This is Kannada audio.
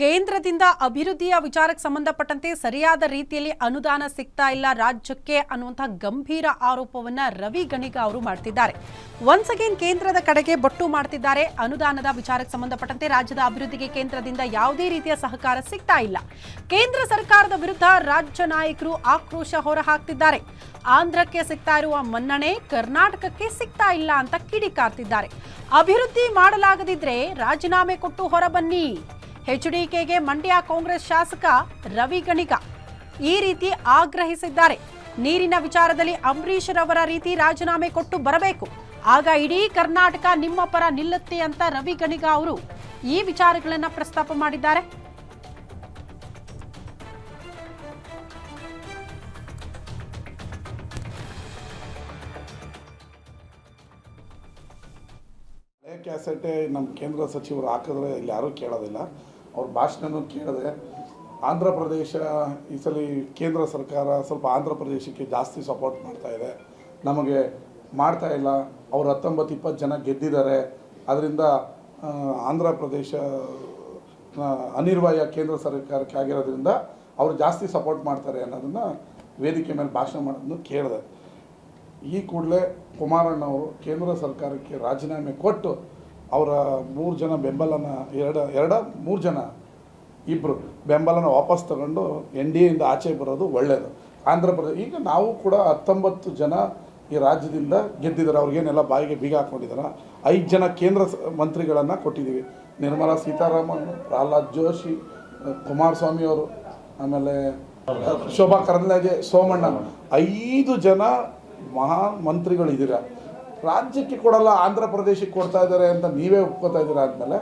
ಕೇಂದ್ರದಿಂದ ಅಭಿವೃದ್ಧಿಯ ವಿಚಾರಕ್ಕೆ ಸಂಬಂಧಪಟ್ಟಂತೆ ಸರಿಯಾದ ರೀತಿಯಲ್ಲಿ ಅನುದಾನ ಸಿಗ್ತಾ ಇಲ್ಲ ರಾಜ್ಯಕ್ಕೆ ಅನ್ನುವಂಥ ಗಂಭೀರ ಆರೋಪವನ್ನ ರವಿ ಗಣಿಗ ಅವರು ಮಾಡ್ತಿದ್ದಾರೆ. ಒನ್ಸ್ ಅಗೇನ್ ಕೇಂದ್ರದ ಕಡೆಗೆ ಬೊಟ್ಟು ಮಾಡ್ತಿದ್ದಾರೆ. ಅನುದಾನದ ವಿಚಾರಕ್ಕೆ ಸಂಬಂಧಪಟ್ಟಂತೆ ರಾಜ್ಯದ ಅಭಿವೃದ್ಧಿಗೆ ಕೇಂದ್ರದಿಂದ ಯಾವುದೇ ರೀತಿಯ ಸಹಕಾರ ಸಿಗ್ತಾ ಇಲ್ಲ. ಕೇಂದ್ರ ಸರ್ಕಾರದ ವಿರುದ್ಧ ರಾಜ್ಯ ನಾಯಕರು ಆಕ್ರೋಶ ಹೊರಹಾಕ್ತಿದ್ದಾರೆ. ಆಂಧ್ರಕ್ಕೆ ಸಿಗ್ತಾ ಇರುವ ಮನ್ನಣೆ ಕರ್ನಾಟಕಕ್ಕೆ ಸಿಗ್ತಾ ಇಲ್ಲ ಅಂತ ಕಿಡಿಕಾರ್ತಿದ್ದಾರೆ. ಅಭಿವೃದ್ಧಿ ಮಾಡಲಾಗದಿದ್ರೆ ರಾಜೀನಾಮೆ ಕೊಟ್ಟು ಹೊರಬನ್ನಿ. ಎಚ್ಡಿಕೆಗೆ ಮಂಡ್ಯ ಕಾಂಗ್ರೆಸ್ ಶಾಸಕ ರವಿ ಗಣಿಗ ಈ ರೀತಿ ಆಗ್ರಹಿಸಿದ್ದಾರೆ. ನೀರಿನ ವಿಚಾರದಲ್ಲಿ ಅಂಬರೀಷ್ ರವರ ರೀತಿ ರಾಜೀನಾಮೆ ಕೊಟ್ಟು ಬರಬೇಕು. ಆಗ ಇಡೀ ಕರ್ನಾಟಕ ನಿಮ್ಮ ಪರ ನಿಲ್ಲುತ್ತೆ ಅಂತ ರವಿ ಗಣಿಗ ಅವರು ಈ ವಿಚಾರಗಳನ್ನ ಪ್ರಸ್ತಾಪ ಮಾಡಿದ್ದಾರೆ. ಕ್ಯಾಸೆಟೇ ನಮ್ಮ ಕೇಂದ್ರ ಸಚಿವರು ಹಾಕಿದ್ರೆ ಇಲ್ಲಿ ಯಾರೂ ಕೇಳೋದಿಲ್ಲ. ಅವ್ರ ಭಾಷಣನೂ ಕೇಳಿದೆ. ಆಂಧ್ರ ಪ್ರದೇಶ, ಈ ಸಲ ಕೇಂದ್ರ ಸರ್ಕಾರ ಸ್ವಲ್ಪ ಆಂಧ್ರ ಪ್ರದೇಶಕ್ಕೆ ಜಾಸ್ತಿ ಸಪೋರ್ಟ್ ಮಾಡ್ತಾ ಇದೆ. ನಮಗೆ ಮಾಡ್ತಾ ಇಲ್ಲ. ಅವ್ರು ಹತ್ತೊಂಬತ್ತು, ಇಪ್ಪತ್ತು ಜನ ಗೆದ್ದಿದ್ದಾರೆ. ಅದರಿಂದ ಆಂಧ್ರ ಪ್ರದೇಶ ಅನಿರ್ವಾಯ ಕೇಂದ್ರ ಸರ್ಕಾರಕ್ಕೆ ಆಗಿರೋದ್ರಿಂದ ಅವರು ಜಾಸ್ತಿ ಸಪೋರ್ಟ್ ಮಾಡ್ತಾರೆ ಅನ್ನೋದನ್ನು ವೇದಿಕೆ ಮೇಲೆ ಭಾಷಣ ಮಾಡೋದನ್ನು ಕೇಳಿದೆ. ಈ ಕೂಡಲೇ ಕುಮಾರಣ್ಣವರು ಕೇಂದ್ರ ಸರ್ಕಾರಕ್ಕೆ ರಾಜೀನಾಮೆ ಕೊಟ್ಟು ಅವರ ಮೂರು ಜನ ಬೆಂಬಲನ, ಎರಡು, ಎರಡ, ಮೂರು ಜನ ಇಬ್ಬರು ಬೆಂಬಲನ ವಾಪಸ್ ತಗೊಂಡು ಎನ್ ಡಿ ಎಯಿಂದ ಆಚೆ ಬರೋದು ಒಳ್ಳೆಯದು ಆಂಧ್ರ ಪ್ರದೇಶ, ಈಗ ನಾವು ಕೂಡ ಹತ್ತೊಂಬತ್ತು ಜನ ಈ ರಾಜ್ಯದಿಂದ ಗೆದ್ದಿದ್ದಾರೆ. ಅವ್ರಿಗೇನೆಲ್ಲ ಬಾಯಿಗೆ ಬೀಗ ಹಾಕ್ಕೊಂಡಿದ್ದಾರೆ ಐದು ಜನ ಕೇಂದ್ರ ಮಂತ್ರಿಗಳನ್ನು ಕೊಟ್ಟಿದ್ದೀವಿ. ನಿರ್ಮಲಾ ಸೀತಾರಾಮನ್, ಪ್ರಹ್ಲಾದ್ ಜೋಶಿ, ಕುಮಾರಸ್ವಾಮಿ ಅವರು, ಆಮೇಲೆ ಶೋಭಾ ಕರಂದ್ಲಾಜೆ, ಸೋಮಣ್ಣ, ಐದು ಜನ ಮಹಾ ಮಂತ್ರಿಗಳಿದ್ದೀರ? ರಾಜ್ಯಕ್ಕೆ ಕೊಡಲ್ಲ ಆಂಧ್ರ ಪ್ರದೇಶಕ್ಕೆ ಕೊಡ್ತಾ ಇದ್ದಾರೆ ಅಂತ ನೀವೇ ಒಪ್ಕೋತಾ ಇದ್ದೀರಾ ಅಂದಮೇಲೆ